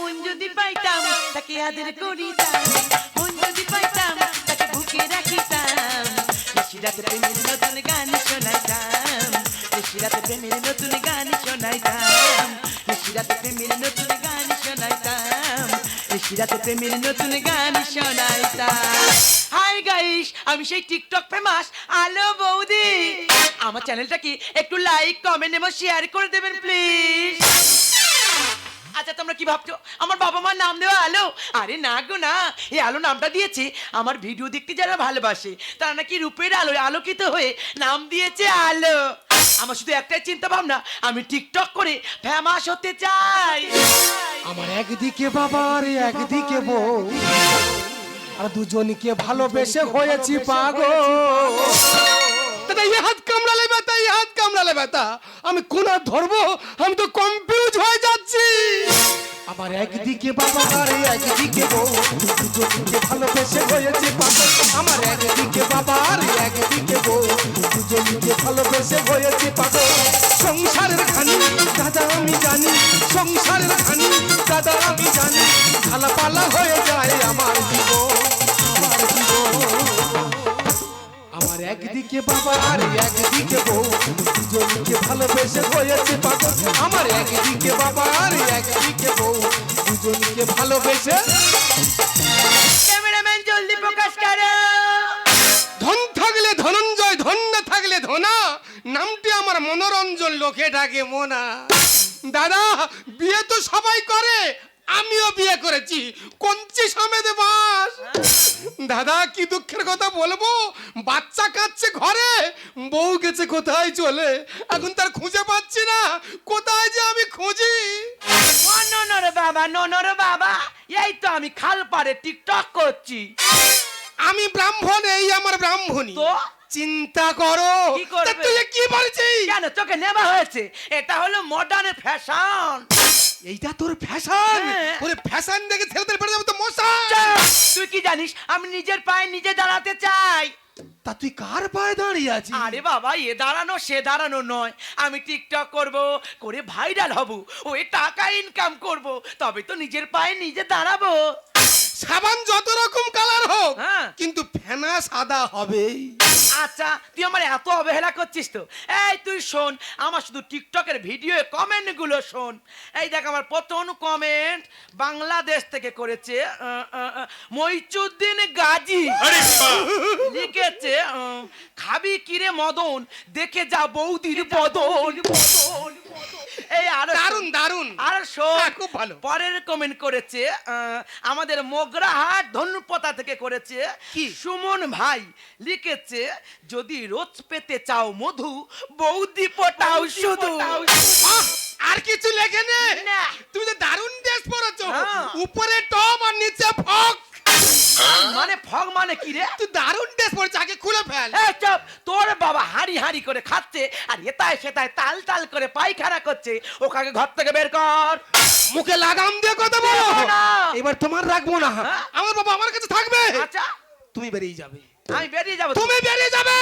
মন যদি পাইতাম, তাকে আদর করিতাম। মন যদি পাইতাম, তাকে বুকে রাখিতাম। নিশিরাতে প্রেমের নতুন গান শোনাইতাম। নিশিরাতে প্রেমের নতুন গান শোনাইতাম। নিশিরাতে প্রেমের নতুন গান শোনাইতাম। নিশিরাতে প্রেমের নতুন গান শোনাইতাম। হাই গাইস, আমি সেই টিকটক ফেমাস আলো বৌদি। আমার চ্যানেলটাকে একটু লাইক কমেন্ট এবং শেয়ার করে দেবেন প্লিজ আচ্ছা তোমরা কি ভাবছ? আমার বাবা মার নাম দেওয়া আলো? আরে না গো না। এই আলো নামটা দিয়েছে। আমার ভিডিও দেখতে যারা ভালোবাসে তারা নাকি রূপের আলোয় আলোকিত হয়ে নাম দিয়েছে আলো। আমার শুধু একটাই চিন্তা ভাবনা আমি টিকটক করে ফেমাস হতে চাই। আমার একদিকে বাবা আর একদিকে বউ। আর দুজনকে ভালোবেসে হয়েছি পাগল। দাদা হাত কামড়ালে ব্যথা, এই হাত কামড়ালে ব্যথা। আমি কোন ধরবো, আমি তো কনফিউজ হয়ে যাচ্ছি। আমার একদিকে বাবা আর একদিকে বউ। দুজনকে ভালোবেসে হয়েছি পাগল। আমার একদিকে বাবা, আর একদিকে বউ। দুজনকে ভালোবেসে হয়েছি পাগল। সংসারের খানি, দাদা আমি জানি। সংসারের খানি, দাদা আমি জানি। ঝালাপালা হয়ে যায় আমার জীবন। আমার একদিকে বাবা, আর ভালোবেসে হয়েছে পাগল। আমার একদিকে বাবা আর একদিকে বউ। দুজনকে ভালোবেসে ক্যামেরাম্যান জলদি প্রকাশ করো। ধন থাকলে ধনঞ্জয় ধন না থাকলে ধনা। নামটি আমার মনোরঞ্জন লোকে ডাকে মোনা। দাদা বিয়ে তো সবাই করে। আমিও বিয়ে করেছি। কঞ্চি সমেতে বাস। দাদা কি দুঃখের কথা বলব? বাচ্চা কাচ্ছে ঘরে। বউ গেছে কোথায় চলে? এখন তার খুঁজে পাচ্ছি না। কোথায় যে আমি খুঁজি? ও ননর বাবা ননর বাবা। এই তো আমি খাল পাড়ে টিকটক করছি। আমি ব্রাহ্মণ এই আমার ব্রাহ্মণী। তো? চিন্তা করো। তুই কি বলছিস? কেন? তোকে নেওয়া হয়েছে। এটা হলো মডার্ন ফ্যাশন এইটা তোর ফ্যাশন। ওরে ফ্যাশন দেখে ছেলেদের পড়ে যাবে তো মশাই। তুই কি জানিস? আমি নিজের পায়ে নিজে দাঁড়াতে চাই। তা তুই কার পায়ে দাঁড়িয়ে আছিস? আরে বাবা এ দাঁড়ানো সে দাঁড়ানো নয়। আমি টিকটক করব করে ভাইরাল হব। ওই টাকা ইনকাম করব। তবে তো নিজের পায়ে নিজে দাঁড়াবো। সাবান যত রকম কালার হোক হ্যাঁ। কিন্তু ফেনা সাদা হবেই। আচ্ছা তুই আমার এত অবহেলা করছিস তো? এই তুই শোন আমার শুধু টিকটকের ভিডিও কমেন্টগুলো শোন। এই দেখ আমার প্রথম কমেন্ট বাংলাদেশ থেকে করেছে আহ, আহ, আহ, মইচুদ্দিন গাজী। লিখেছে আহ, খাবি কিরে মদন? দেখে যা বৌদির বদন। এই আরও দারুণ দারুণ আর শোন হ্যাঁ, খুব ভালো। পরের কমেন্ট করেছে আহ, আমাদের মোগরাহাট ধনুপতা থেকে করেছে কি? সুমন ভাই লিখেছে যদি রোজ পেতে চাও মধু বৌদি পটাও শুধু। আর কিছু লেখে নে। তুমি তো দারুণ ড্রেস পরেছো। হ্যাঁ। উপরে টপ আর নিচে ফক মানে ফগ মানে কি রে? তুই দারুণ ড্রেস পরেছ আগে খুলে ফেল। এই চুপ, তোর বাবা হাঁড়ি হাঁড়ি করে খাচ্ছে আর এতায় সেতায় তাল তাল করে পায়খানা করছে। ওখানে ঘর থেকে বের কর। মুখে লাগাম দিয়ে কথা বলো। এবার তোমার রাখব না। হ্যাঁ? আমার বাবা আমার কাছে থাকবে। আচ্ছা। তুমি বেরিয়ে যাবে। আমি বেরিয়ে যাব। তুমি বেরিয়ে যাবে।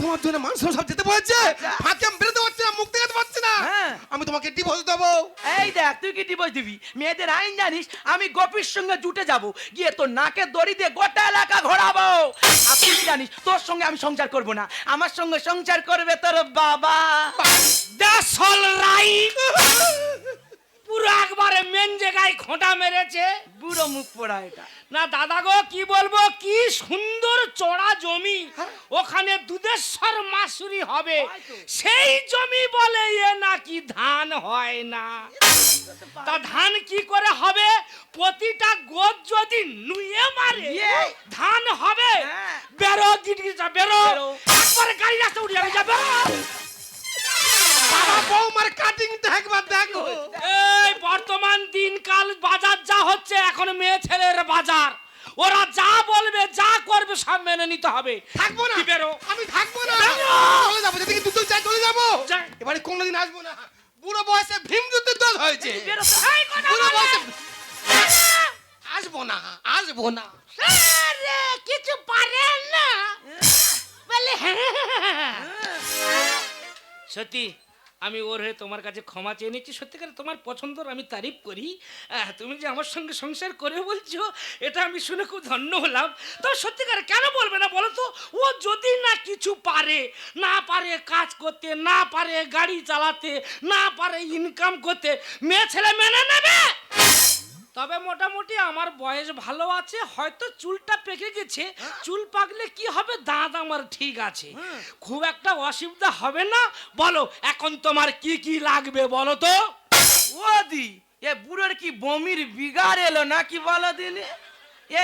তোমার জন্য মানুষ সব যেতে বলছে। ফাঁকে আমি বেরোতে পারছি না মুখ দেখাতে পারছি না। আমি তোমাকে ডিভোর্স দেবো। এই দেখ তুই কি ডিভোর্স দিবি? মেয়েদের আইন জানিস আমি গোপীর সঙ্গে জুটে যাব। গিয়ে তোর নাকের দড়ি দিয়ে গোটা এলাকা ঘোরাবো। আর তুই জানিস তোর সঙ্গে আমি সংসার করব না। আমার সঙ্গে সংসার করবে তোর বাবা। দ্যাটস অল রাইট পুরো একবারে মেন জায়গায় খোঁটা মেরেছে। বুড়ো মুখ পোড়া এটা। না দাদা গো কি বলব? কি সুন্দর চড়া জমি। ওখানে দুধেশ্বর মাসুরি হবে। সেই জমি বলে এ নাকি ধান হয় না। তা ধান কি করে হবে? প্রতিটা গোদ যদি নুয়ে মারে। ধান হবে। হ্যাঁ। বেরো গিটগিটা বেরো। বেরো। একবারে গাড়ি রাস্তা উঠে যাবে যাবে বাবা বৌমার কাটিংটা একবার দেখো। এই বর্তমান দিনকাল এখন মেয়ে ছেলের বাজার। ওরা যা বলবে যা করবে সব মেনে নিতে হবে। থাকব না। বেরো? আমি থাকব না। চলে যাব যেদিকে দুটো চাই চলে যাব। এবারে কোনোদিন আসব না। বুড়ো বয়সে ভীম যুদ্ধের দল হয়েছে। বুড়ো বয়সে আসব না আসব না। আরে, কিছু পারেন না। বলে হ্যাঁ। সত্যি আমি ওর হয়ে তোমার কাছে ক্ষমা চেয়ে নিচ্ছি। সত্যিকার তোমার পছন্দর আমি তারিফ করি। তুমি যে আমার সঙ্গে সংসার করে বলছো, এটা আমি শুনে খুব ধন্য হলাম। তবে সত্যিকার কেন বলবে না বলো তো? ও যদি না কিছু পারে, না পারে কাজ করতে, না পারে গাড়ি চালাতে, না পারে ইনকাম করতে, মেয়ে ছেলে মেনে নেবে? তবে মোটামুটি আমার বয়স ভালো আছে হয়তো চুলটা পেকে গেছে। চুল পাকলে কি হবে? দাঁত আমার ঠিক আছে। খুব একটা অসুবিধা হবে না। বলো এখন তোমার কি কি লাগবে বলো তো? ওদি এ বুড়োর কি বমির বিগার এলো নাকি বলো দিনে?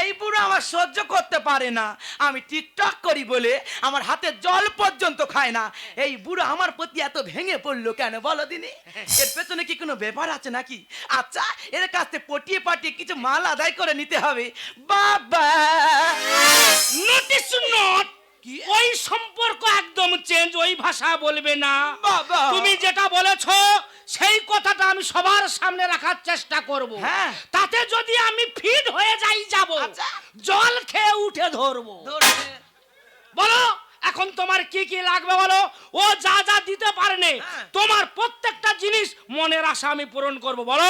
এই বুড়ো আমার সহ্য করতে পারে না। আমি টিকটক করি বলে আমার হাতে জল পর্যন্ত খায় না। এই বুড়ো আমার প্রতি এত ভেঙে পড়ল কেন বলো দিনে? এর পেছনে কি কোনো ব্যাপার আছে নাকি? আচ্ছা এর কাছ থেকে পটিয়ে পাটিয়ে কিছু মাল আদায় করে নিতে হবে। বাবা! নোটিস নোট ওই সম্পর্ক একদম চেঞ্জ ওই ভাষা বলবে না বাবা। তুমি যেটা বলেছ সেই কথাটা আমি সবার সামনে রাখার চেষ্টা করব হ্যাঁ। তাতে যদি আমি ফিট হয়ে যাই যাব আচ্ছা। জল খেয়ে উঠে ধরবো বলো এখন তোমার কি কি লাগবে বলো ও যা যা দিতে পারেনি হ্যাঁ। তোমার প্রত্যেকটা জিনিস মনের আশা আমি পূরণ করব বলো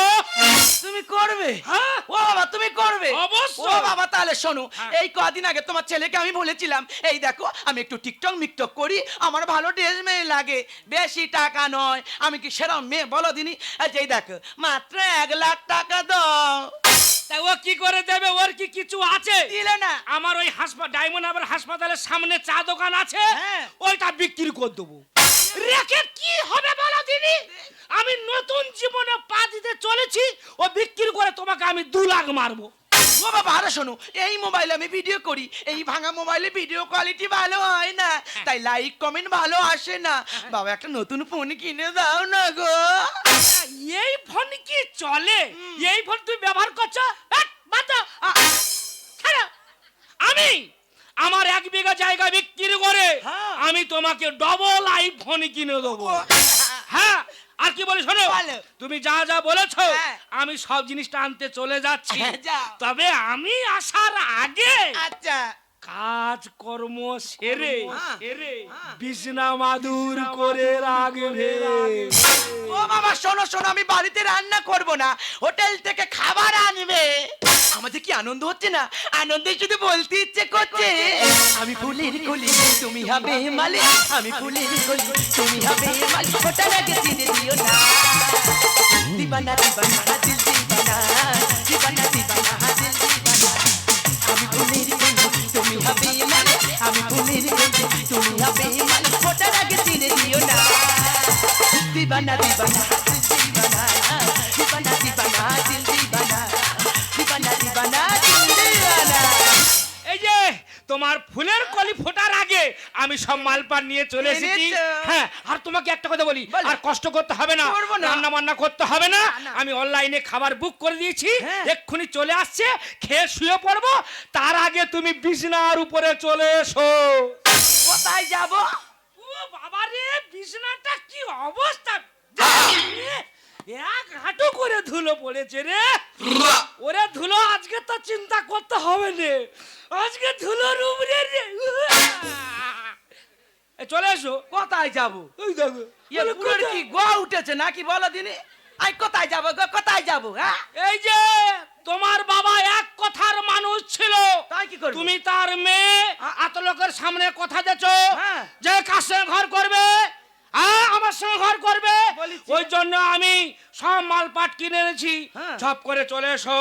তুমি করবে হ্যাঁ। ও বাবা তুমি করবে অবশ্যই। ও বাবা তাহলে শোনো হ্যাঁ। এই কদিন আগে তোমার ছেলেকে আমি বলেছিলাম এই দেখো আমি একটু টিকটক মিকটক করি আমার ভালো ড্রেস মেয়ে লাগে বেশি টাকা নয় আমি কি সেরকম মেয়ে বলো দিনি এই দেখো মাত্র এক লাখ টাকা দাও তা ও কি করে দেবে? ওর কি কিছু আছে? দিলে না। আমার ওই হাসপাতাল ডায়মন্ড হারবার হাসপাতালের সামনে চা দোকান আছে? হ্যাঁ। ওইটা বিক্রি করে দেবো। রেখে কি হবে বলো দিনি আমি নতুন জীবনে পা দিতে চলেছি ও বিক্রি করে তোমাকে আমি দু লাখ মারবো। ও বাবা আরও শোনো এই মোবাইলে আমি ভিডিও করি। এই ভাঙা মোবাইলে ভিডিও কোয়ালিটি ভালো হয় না। তাই লাইক কমেন্ট ভালো আসে না। বাবা একটা নতুন ফোন কিনে দাও না গো। এই ফোন কি চলে? এই ফোন তুমি ব্যবহার করছ। আমি আমার এক বিঘা জায়গা বিক্রি করে হ্যাঁ। আমি তোমাকে ডবল আইফোন কিনে দেবো। হ্যাঁ। আর কি বলে শোনো। তুমি যা যা বলেছ হ্যাঁ। আমি সব জিনিসটা আনতে চলে যাচ্ছি। হ্যাঁ, তবে আমি আসার আগে আচ্ছা। কাজ কর্ম সেরে হ্যাঁ। সেরে বিছনা মাদুর করে রাখবে ও বাবা শোনো শোনো আমি বাড়িতে রান্না করব না হোটেল থেকে খাবার আনবে। আমাদের কি আনন্দ হচ্ছে না? আনন্দে শুধু বলতে ইচ্ছে করছে। আমি ফুলের কলি তুমি হবে মালি আমি ফুলের কলি তুমি হবে মালি। ওটার আগে চিনে দিও না। দিবানা দিবানা দিল দিবানা দিবানা দিবানা দিল দিবানা। আমি ফুলের কলি। তুমি হবে মালি আমি ফুলের কলি তুমি হবে মালি ওটার আগে চিনে দিও না দিবানা দিবানা দিল দিবানা দিবানা দিবানা দিল দিবানা দিবানা দিবানা দিল দিবানা এই যে তোমার ফুলের কলি ফোটার আগে আমি সব মালপান নিয়ে চলে এসেছি। হ্যাঁ আর তোমাকে একটা কথা বলি। আর কষ্ট করতে হবে না রান্না বান্না করতে হবে না। আমি অনলাইনে খাবার বুক করে দিয়েছি হ্যাঁ। এক্ষুনি চলে আসছে খেয়ে শুয়ে পড়ব তার আগে তুমি বিছনার উপরে চলে এসো। কোথায় যাব? ও বাবা রে বিছনাটা কি অবস্থা? এক হাঁটু করে ধুলো পড়েছে রে। ওরে ধুলো আজকে তো চিন্তা করতে হবে রে আজকে ধুলো রুম রে চলে এসো। কোথায় যাব? ইয়ে? কি গোয়া উঠেছে নাকি বলো দিনে? আই কোথায় যাব গো কোথায় যাব হ্যাঁ? এই যে তোমার বাবা এক কথার মানুষ ছিল। তাই কি? তুমি তার মেয়ে এত লোকের সামনে কথা দেছো। হ্যাঁ। যে কার সঙ্গে ঘর করবে? হ্যাঁ আমার সঙ্গে ঘর করবে। ওই জন্য আমি সব মালপাট কিনে এনেছি। হ্যাঁ। ঝপ করে চলে এসো।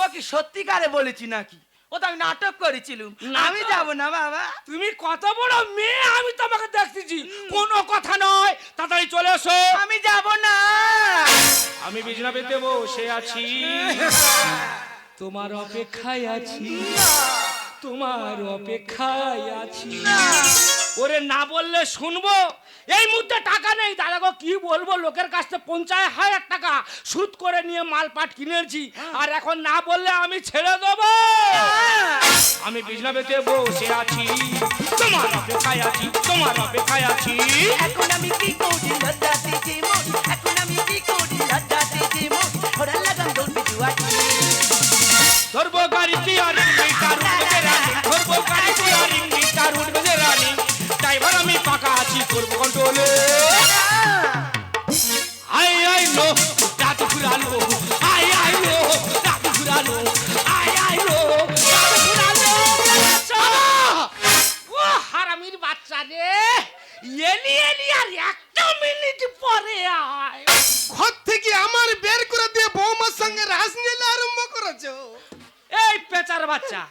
ও কি সত্যিকারে বলেছি নাকি? ও তো আমি নাটক করেছিলাম। আমি যাব না বাবা। তুমি কত বড় মেয়ে আমি তোমাকে দেখতেছি। কোনো কথা নয়। তাড়াতাড়ি চলে এসো। আমি যাব না। আমি বিছনা পেতে বসে আছি। তোমার অপেক্ষায় আছি। তোমার অপেক্ষায় আছি। ওরে না বললে শুনব? এই মুহূর্তে টাকা নেই। দাদা গো কি বলব? লোকের কাছ থেকে পঞ্চাশ হাজার টাকা সুদ করে নিয়ে মালপাট কিনেছি আর এখন না বললে আমি ছেড়ে দেবো। আমি বিছনা পেতে বসে আছি। তোমার অপেক্ষায় আছি তোমার অপেক্ষায় আছি। এখন আমি কি করি? যে মন। এখন আমি কি করি? লজ্জাতে যে মন। ওরা লাগাম দৌড় পিছুয়াটি ধরবো গাড়ি করব কন্ট্রোলে আই আই নো জাদু ঘুরালো। আই আই নো জাদু ঘুরালো। আই আই নো ও হারামির বাচ্চা রে। এলি এলি আর একটা মিনিট পরে আয়। ঘর থেকে আমার বের করে দিয়ে বৌমার সঙ্গে রাজনীতি আরম্ভ করেছ। এই পেচার বাচ্চা।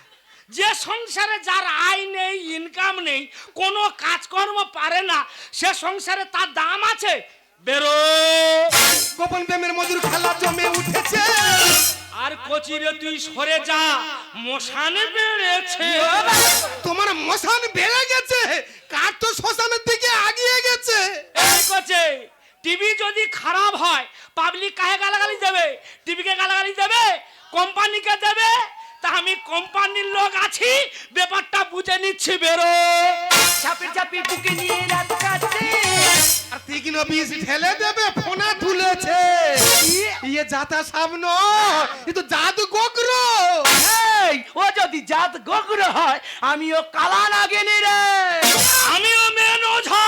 যে সংসারে যার আয় নেই ইনকাম নেই কোনো কাজকর্ম পারে না সে সংসারে তার দাম আছে। বেরো। গোপন প্রেমের মধুর খেলা জমে উঠেছে। আর কচিরে তুই সরে যা মশানে বেড়েছে। তোমার মশান বেড়ে গেছে কার তো শ্মশানের দিকে আগিয়ে গেছে? এই কচে টিভি যদি খারাপ হয় পাবলিক কাহে গালাগালি দেবে? টিভিকে গালাগালি দেবে? কোম্পানিকে দেবে? তা আমি কোম্পানির লোক আছি ব্যাপারটা বুঝে নিচ্ছি বেরো। চাপে চাপে বুকে নিয়ে রাত কাটছে আর তীক্ষ্ণ বিষ ঢেলে দেবে ফোনা তুলেছে ইয়ে। যাতা সামন এ তো জাদু গোগ্র। এই ও যদি জাত গোগ্র হয় আমিও কালা নাগিনি রে। আমিও মেন ওঝা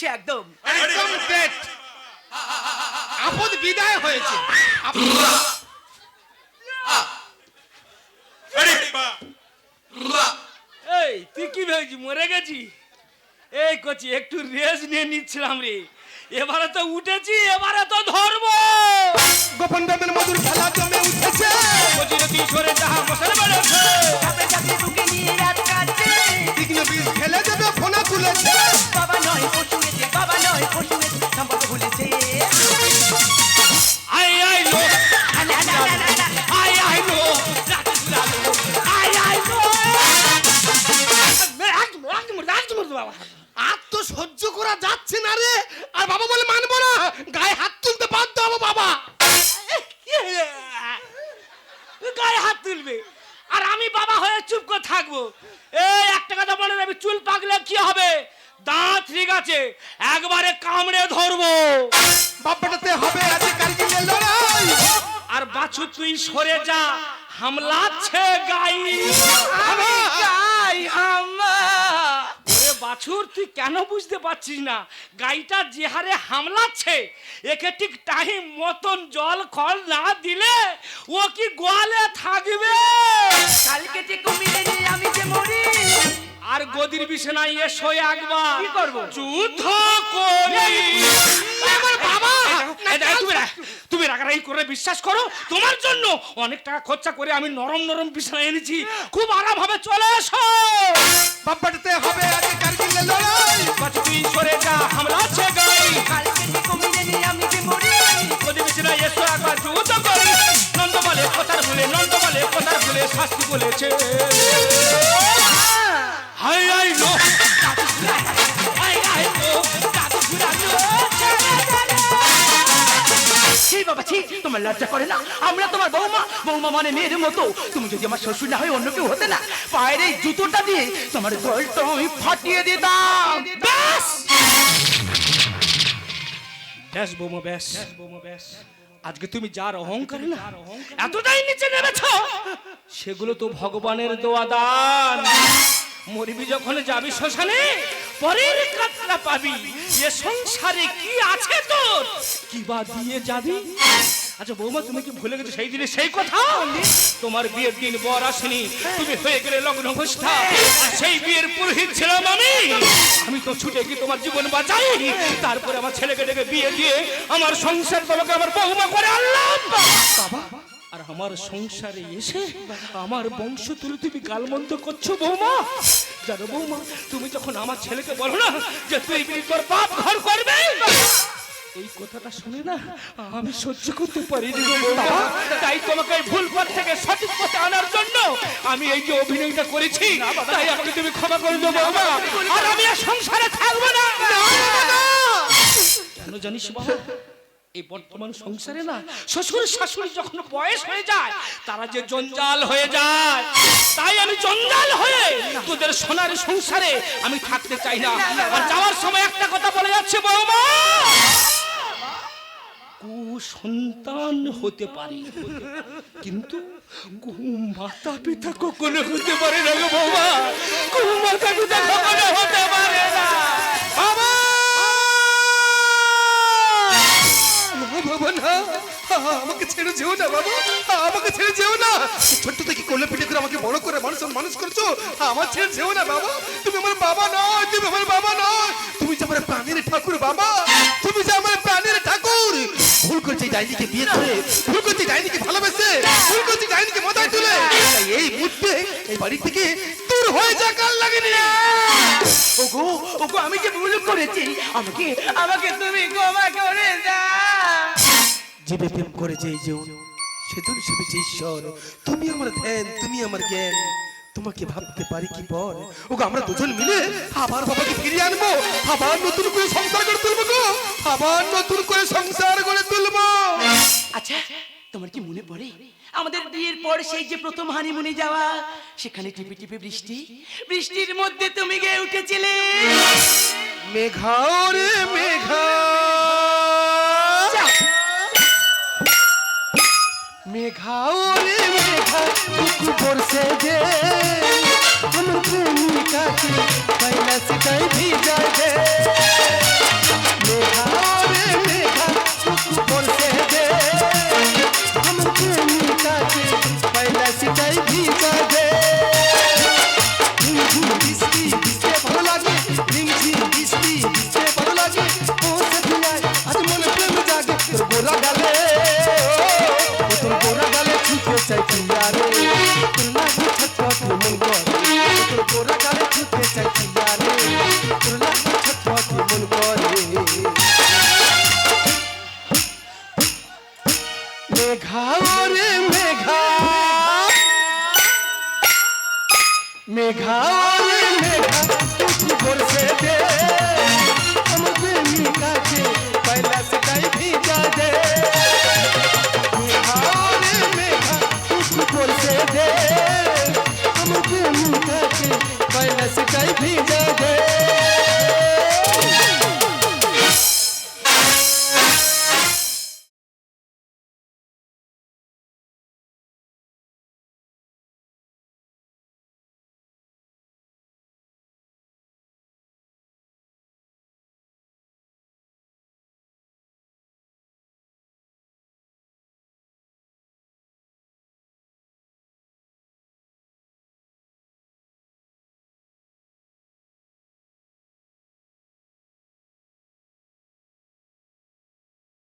দিয়েছি একদম। একদম ডেট আপদ বিদায় হয়েছে। এই তুই কি ভেবেছি মরে গেছি? এই কচি একটু রেস্ট নিয়ে নিচ্ছিলাম রে। এবারে তো উঠেছি এবারে তো ধরবো। গোপন মধুর খেলা জমে থাকব এই একটা কথা বলে আমি চুল পাকলে কি হবে? দাঁত ঠিক আছে একবারে কামড়ে ধরবো। বাপ্পাটাতে হবে আজকে কালকে লড়াই। আর বাছু তুই সরে যা হামলাচ্ছে গাই আমি গাই আমা বাছুর তুই কেন বুঝতে পারছিস না? গাইটা যে হারে হামলাচ্ছে একে ঠিক টাইম মতন জল খল না দিলে ও কি গোয়ালে থাকবে? কালকে যে কমিলে নিয়ে আমি যে মরি আর গদির বিছানায় এসো একবার। কি করব? যুদ্ধ করি আমার বাবা! এই দেখো, তুমি তুমি রাগারাগি করে বিশ্বাস করো? তোমার জন্য অনেক টাকা খরচা করে আমি নরম নরম বিছানা এনেছি। খুব আরাম হবে চলে এসো। বাপ্পাটাতে হবে কালকে লড়াই। তুই সরে যা হামলাচ্ছে গাই। কালকে যে কমিলে নিয়ে আমি যে মরি গদি বিছানায় এসো একবার যুদ্ধ করি। নন্দ বলে কথার ভুলে নন্দ বলে কথার ভুলে শাস্তি বলেছে। হাই হাই নো বাবা ছি তোমার লজ্জা করে না? আমরা তোমার বৌমা। বৌমা মানে মেয়ের মতো। তুমি যদি আমার শ্বশুর না হয় অন্য কেউ হতে না পায়ের এই জুতোটা দিয়ে তোমার গলটা আমি ফাটিয়ে দিতাম। ব্যাস! ব্যাস বৌমা ব্যাস। বৌমা ব্যাস। আজকে তুমি যার অহংকার না এতটাই নিচে নেমেছ সেগুলো তো ভগবানের দোয়া দান। মরবি যখন যাবি শ্মশানে, পরের কাতরা পাবি। এ সংসারে কি আছে তোর? কি বা দিয়ে যাবি? আচ্ছা বৌমা, তুমি কি ভুলে গেছো সেই দিনে সেই কথা? তোমার বিয়ের দিন বর আসেনি, তুমি হয়ে গেলে লগ্ন ঘোষটা আর সেই বিয়ের পুরোহিত ছিলাম আমি। আমি তো ছুটে কি তোমার জীবন বাঁচাই তারপরে আমার ছেলেকে ডেকে বিয়ে দিয়ে আমার সংসার তোমাকে আমার বৌমা করে আনলাম। বাবা আমার সংসারে এসে আমার বংশ তুলে তুমি গালমন্দ করছ বৌমা। জানো বৌমা তুমি যখন আমার ছেলেকে বলো না যে তুই তোর বাপ ঘর করবে এই কথাটা শুনে না আমি সহ্য করতে পারিনি তাই তোমাকে ভুল পথ থেকে সঠিক পথে আনার জন্য আমি এই যে অভিনয়টা করেছি তাই আমাকে তুমি ক্ষমা করে দেবো। আর আমি আর সংসারে থাকব না। কেন জানিস বাবা এই বর্তমান সংসারে না শ্বশুর শাশুড়ি যখন বয়স হয়ে যায় তারা যে জঞ্জাল হয়ে যায় তাই আমি জঞ্জাল হয়ে তোদের সোনার সংসারে আমি থাকতে চাই না। আর যাওয়ার সময় একটা কথা বলে যাচ্ছে বৌমা! কুসন্তান হতে পারে কিন্তু কু মাতা পিতা কখনো হতে পারে না গো কু মাতা পিতা কখনো হতে পারে বাবা না। আমাকে ছেড়ে যেও না, বাবা। আমাকে ছেড়ে যেও না। ছোট্ট থেকে কোলে পিঠে করে আমাকে বড় করে মানুষ মানুষ করছ। আমার ছেড়ে যেও না, বাবা। তুমি আমার বাবা নয়, তুমি আমার বাবা নয়। তুমি যে আমার প্রাণের ঠাকুর, বাবা। তুমি যে আমার প্রাণের ঠাকুর। ভুল করছে ডাইনিকে বিয়ে করে। ভুল করছে ডাইনিকে ভালোবেসে। ভুল করছে ডাইনিকে মাথায় তুলে। এই মুহূর্তে এই বাড়ি থেকে দূর হয়ে যা কাল লাগেনি। ওগো ওগো, আমি যে ভুল করেছি, আমাকে আমাকে তুমি ক্ষমা করে দাও। জীবে প্রেম করে যে যেও সেদিন সেবেছে ঈশ্বর। তুমি আমার ধ্যান তুমি আমার জ্ঞান তোমাকে ভাবতে পারি কি পর ওগো আমরা দুজন মিলে আবার বাবাকে ফিরিয়ে আনব আবার নতুন করে সংসার করে তুলবো গো আবার নতুন করে সংসার করে তুলবো। আচ্ছা তোমার কি মনে পড়ে? আমাদের বিয়ের পর সেই যে প্রথম হানিমুনে যাওয়া সেখানে টিপে টিপে বৃষ্টি? বৃষ্টির মধ্যে তুমি গিয়ে উঠেছিলে। মেঘা রে মেঘা। মেঘা রে মেঘা কুকু বরসে যে আমার প্রেমিকাকে পয়লা সিটাই ভিজা দে মেঘা রে মেঘা তোর